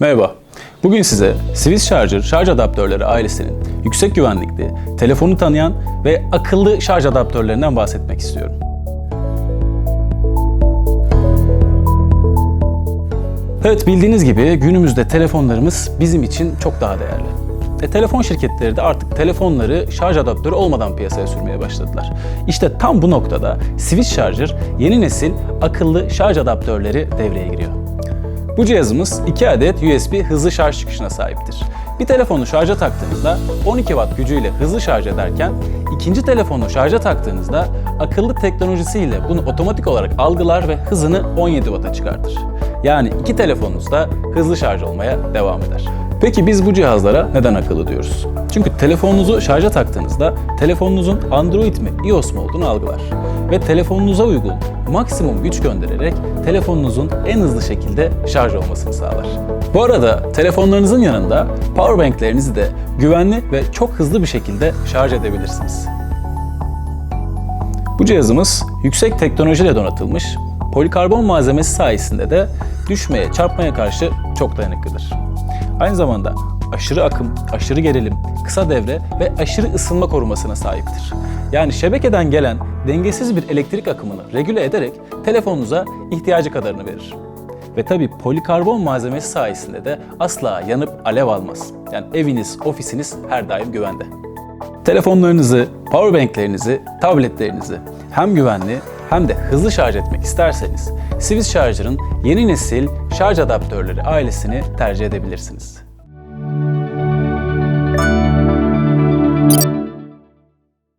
Merhaba. Bugün size Swiss Charger şarj adaptörleri ailesinin yüksek güvenlikli, telefonu tanıyan ve akıllı şarj adaptörlerinden bahsetmek istiyorum. Evet bildiğiniz gibi günümüzde telefonlarımız bizim için çok daha değerli. E, telefon şirketleri de artık telefonları şarj adaptörü olmadan piyasaya sürmeye başladılar. İşte tam bu noktada Swiss Charger yeni nesil akıllı şarj adaptörleri devreye giriyor. Bu cihazımız 2 adet USB hızlı şarj çıkışına sahiptir. Bir telefonu şarja taktığınızda 12 watt gücüyle hızlı şarj ederken ikinci telefonu şarja taktığınızda akıllı teknolojisiyle bunu otomatik olarak algılar ve hızını 17 watt'a çıkartır. Yani iki telefonunuz da hızlı şarj olmaya devam eder. Peki biz bu cihazlara neden akıllı diyoruz? Çünkü telefonunuzu şarja taktığınızda telefonunuzun Android mi iOS mu olduğunu algılar ve telefonunuza uygun maksimum güç göndererek telefonunuzun en hızlı şekilde şarj olmasını sağlar. Bu arada telefonlarınızın yanında powerbanklerinizi de güvenli ve çok hızlı bir şekilde şarj edebilirsiniz. Bu cihazımız yüksek teknolojiyle donatılmış, polikarbon malzemesi sayesinde de düşmeye, çarpmaya karşı çok dayanıklıdır. Aynı zamanda aşırı akım, aşırı gerilim, kısa devre ve aşırı ısınma korumasına sahiptir. Yani şebekeden gelen dengesiz bir elektrik akımını regüle ederek telefonunuza ihtiyacı kadarını verir. Ve tabi polikarbon malzemesi sayesinde de asla yanıp alev almaz. Yani eviniz, ofisiniz her daim güvende. Telefonlarınızı, powerbanklerinizi, tabletlerinizi hem güvenli hem de hızlı şarj etmek isterseniz Swiss Charger'ın yeni nesil şarj adaptörleri ailesini tercih edebilirsiniz.